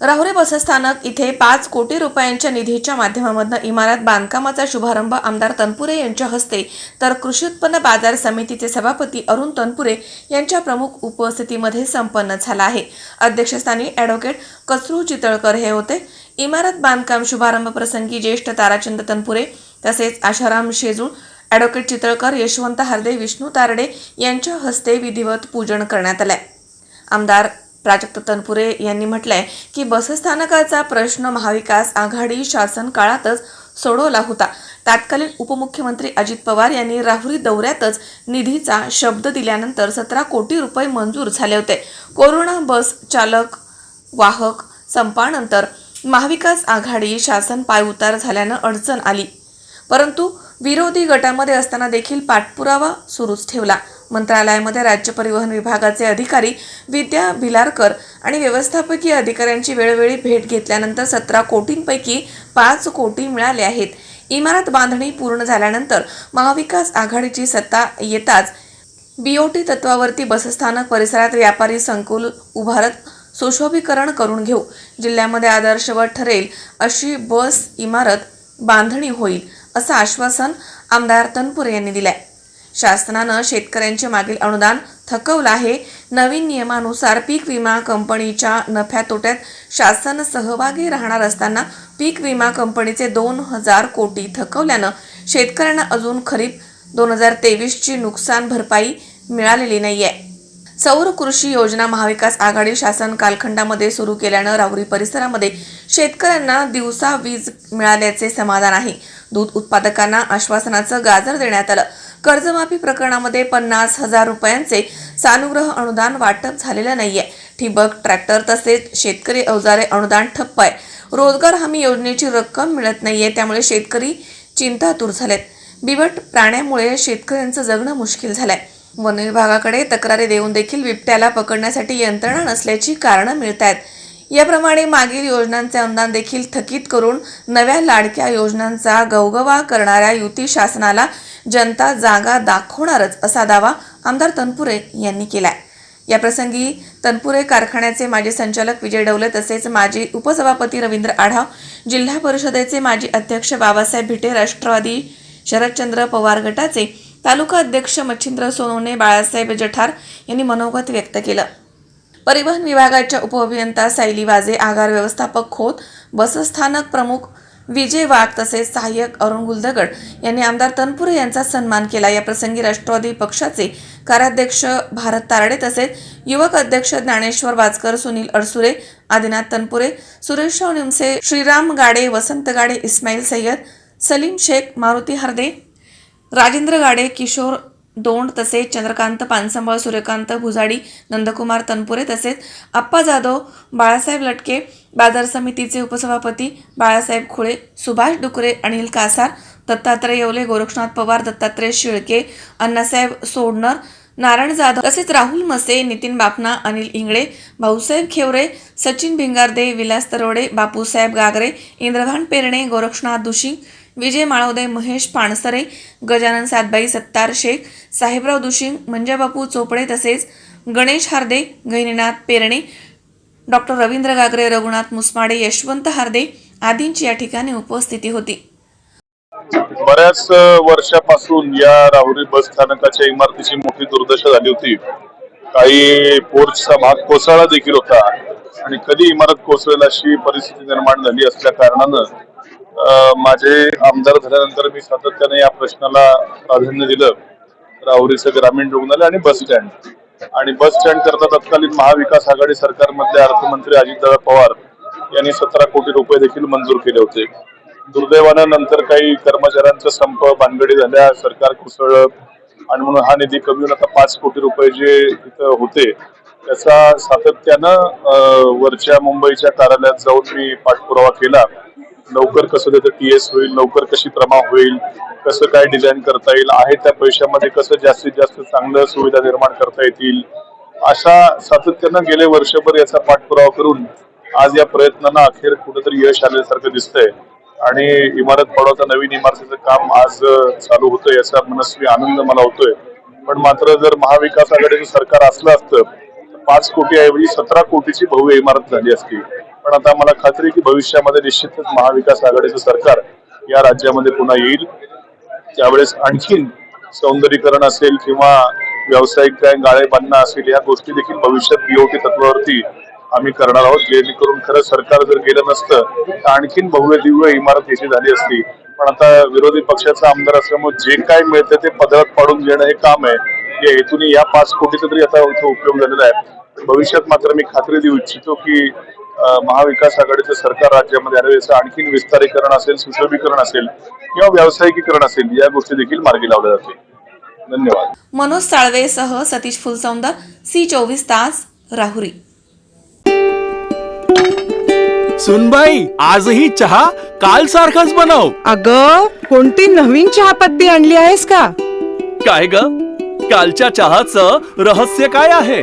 राहुरी बसस्थानक इथे पाच कोटी रुपयांच्या निधीच्या माध्यमामधून इमारत बांधकामाचा शुभारंभ आमदार तनपुरे यांच्या हस्ते तर कृषी उत्पन्न बाजार समितीचे सभापती अरुण तनपुरे यांच्या प्रमुख उपस्थितीमध्ये संपन्न झाला आहे. अध्यक्षस्थानी ॲडव्होकेट कचरू चितळकर हे होते. इमारत बांधकाम शुभारंभ प्रसंगी ज्येष्ठ ताराचंद तनपुरे तसेच आशाराम शेजूळ ॲडव्होकेट चितळकर यशवंत हरदे विष्णू तारडे यांच्या हस्ते विधिवत पूजन करण्यात आलं आमदार प्राजक्त तनपुरे यांनी म्हटलंय की बसस्थानकाचा प्रश्न महाविकास आघाडी शासन काळातच सोडवला होता. तत्कालीन उपमुख्यमंत्री अजित पवार यांनी राहुरी दौऱ्यातच निधीचा शब्द दिल्यानंतर सतरा कोटी रुपये मंजूर झाले होते. कोरोना बस चालक वाहक संपानंतर महाविकास आघाडी शासन पायउतार झाल्यानं अडचण आली. परंतु विरोधी गटामध्ये असताना देखील पाठपुरावा सुरूच ठेवला. मंत्रालयामध्ये राज्य परिवहन विभागाचे अधिकारी विद्या भिलारकर आणि व्यवस्थापकीय अधिकाऱ्यांची वेळोवेळी भेट घेतल्यानंतर सतरा कोटींपैकी पाच कोटी मिळाले आहेत. इमारत बांधणी पूर्ण झाल्यानंतर महाविकास आघाडीची सत्ता येताच बीओटी तत्वावरती बसस्थानक परिसरात व्यापारी संकुल उभारत सुशोभीकरण करून घेऊ. जिल्ह्यामध्ये आदर्शवत ठरेल अशी बस इमारत बांधणी होईल असं आश्वासन आमदार तनपुरे यांनी दिलं आहे शासनानं शेतकऱ्यांचे मागील अनुदान थकवलं आहे. नवीन नियमानुसार पीक विमा कंपनीच्या नफ्या तोट्यात शासन सहभागी राहणार असताना पीक विमा कंपनीचे दोन हजार कोटी थकवल्यानं शेतकऱ्यांना अजून खरीप दोन हजार तेवीसची नुकसान भरपाई मिळालेली नाहीये. सौर कृषी योजना महाविकास आघाडी शासन कालखंडामध्ये सुरू केल्यानं राहुरी परिसरामध्ये शेतकऱ्यांना दिवसा वीज मिळाल्याचे समाधान आहे. दूध उत्पादकांना आश्वासनाचं गाजर देण्यात आलं. कर्जमाफी प्रकरणामध्ये पन्नास हजार रुपयांचे सानुग्रह अनुदान वाटप झालेलं नाहीये. ठिबक ट्रॅक्टर तसेच शेतकरी अवजारे अनुदान ठप्प आहे. रोजगार हमी योजनेची रक्कम मिळत नाहीये त्यामुळे शेतकरी चिंतातूर झालेत बिबट प्राण्यामुळे शेतकऱ्यांचं जगणं मुश्किल झालंय. वन विभागाकडे तक्रारी देऊन देखील बिबट्याला पकडण्यासाठी यंत्रणा नसल्याची कारणं मिळत आहेत याप्रमाणे मागील योजनांचे अनुदान देखील थकीत करून नव्या लाडक्या योजनांचा गवगवा करणाऱ्या युती शासनाला जनता जागा दाखवणारच असा दावा आमदार तनपुरे यांनी केलाय. याप्रसंगी तनपुरे कारखान्याचे माजी संचालक विजय डवले तसेच माजी उपसभापती रवींद्र आढाव जिल्हा परिषदेचे माजी अध्यक्ष बाबासाहेब भिटे राष्ट्रवादी शरदचंद्र पवार गटाचे तालुका अध्यक्ष मच्छिंद्र सोनवणे बाळासाहेब जठार यांनी मनोगत व्यक्त केलं. परिवहन विभागाच्या उपअभियंता सायली वाजे आगार व्यवस्थापक खोत बसस्थानक प्रमुख विजय वाघ तसेच सहाय्यक अरुण गुलदगड यांनी आमदार तनपुरे यांचा सन्मान केला. या प्रसंगी राष्ट्रवादी पक्षाचे कार्याध्यक्ष भारत तारडे तसेच युवक अध्यक्ष ज्ञानेश्वर वाजकर सुनील अडसुरे आदिनाथ तनपुरे सुरेशराव निमसे श्रीराम गाडे वसंत गाडे इस्माईल सय्यद सलीम शेख मारुती हरदे राजेंद्र गाडे किशोर दोंड तसेच चंद्रकांत पानसंबळ सूर्यकांत भुजाडी नंदकुमार तनपुरे तसेच आप्पा जाधव बाळासाहेब लटके बाजार समितीचे उपसभापती बाळासाहेब खुळे सुभाष डुकरे अनिल कासार दत्तात्रय येवले गोरक्षनाथ पवार दत्तात्रय शिळके अण्णासाहेब सोडणर नारायण जाधव तसेच राहुल मसे नितीन बापना अनिल इंगळे भाऊसाहेब खेवरे सचिन भिंगारदे विलास तरोडे बापूसाहेब गागरे इंद्रभान पेरणे गोरक्षनाथ दुशिंग विजय माळवदे महेश पाणसरे गजानन सातबाई सत्तार शेख साहेबराव दुशिंग मंजाबापू चोपडे तसेच गणेश हार्दे गैनीनाथ पेरणे डॉक्टर रवींद्र गागरे रघुनाथ मुसमाडे यशवंत हार्दे आदींची या ठिकाणी उपस्थिती होती. बऱ्याच वर्षापासून या राहुरी बस स्थानकाच्या इमारतीची मोठी दुर्दशा झाली होती. काही पोर्चचा भाग कोसळला देखील होता. आणि कधी इमारत कोसळेल अशी परिस्थिती निर्माण झाली असल्या कारणानं माझे आमदार झाल्यानंतर मी सातत्याने या प्रश्नाला प्राधान्य दिलं. राहुरीचं ग्रामीण रुग्णालय आणि बस स्टँड. आणि बस स्टँड करता तत्कालीन महाविकास आघाडी सरकारमधले अर्थमंत्री अजितदादा पवार यांनी सतरा कोटी रुपये देखील मंजूर केले होते. दुर्दैवानं नंतर काही कर्मचाऱ्यांचा संप भानगडी झाल्या सरकार कोसळलं. आणि म्हणून हा निधी कमी होऊन आता पाच कोटी रुपये जे इथं होते त्याचा सातत्यानं वरच्या मुंबईच्या कार्यालयात जाऊन मी पाठपुरावा केला. लवकर कसं त्याचं टीएस होईल लवकर कशी प्रमा होईल कसं काय डिझाईन करता येईल आहे त्या पैशामध्ये कसं जास्तीत जास्त चांगलं सुविधा निर्माण करता येतील? अशा सातत्यानं गेले वर्षभर याचा पाठपुरावा करून आज या प्रयत्नांना अखेर कुठेतरी यश आल्यासारखं दिसतंय. आणि इमारत पडवता नवीन इमारतीचं काम आज चालू होतं याचा मनस्वी आनंद मला होतोय. पण मात्र जर महाविकास आघाडीचं सरकार असलं असतं पाच कोटी ऐवजी सतरा कोटीची भव्य इमारत झाली असती. पण आता मला खात्री आहे की भविष्यामध्ये निश्चितच महाविकास आघाडीचं सरकार या राज्यामध्ये पुन्हा येईल. त्यावेळेस आणखीन सौंदर्यीकरण असेल किंवा व्यावसायिक काय गाळे बांधणं असेल या गोष्टी देखील भविष्यात बीओटी तत्वावरती आम्ही करणार आहोत. जेणेकरून खरं सरकार जर गेलं नसतं तर आणखीन भव्य दिव्य इमारत याची झाली असती. पण आता विरोधी पक्षाचा आमदार असल्यामुळे जे काय मिळतं ते पदरात पाडून घेणं हे काम आहे. या हेतूने या पाच कोटीचा तरी आता उपयोग झालेला आहे. भविष्यात मात्र मी खात्री देऊ इच्छितो की महाविकास आघाडीचं सरकार राज्यामध्ये आलं याचं आणखीन विस्तारीकरण असेल सुशोभीकरण असेल किंवा व्यावसायिकीकरण असेल या गोष्टी देखील मार्गी लावल्या जातील. धन्यवाद. मनोज साळवेसह सतीश फुलसौंदर सी चोवीस तास राहुरी. सुनबाई आजही चहा काल सारखाच बनव. अग कोणती नवीन चहापत्ती आणली आहेस का? काय ग? कालच्या चहाचं रहस्य काय आहे?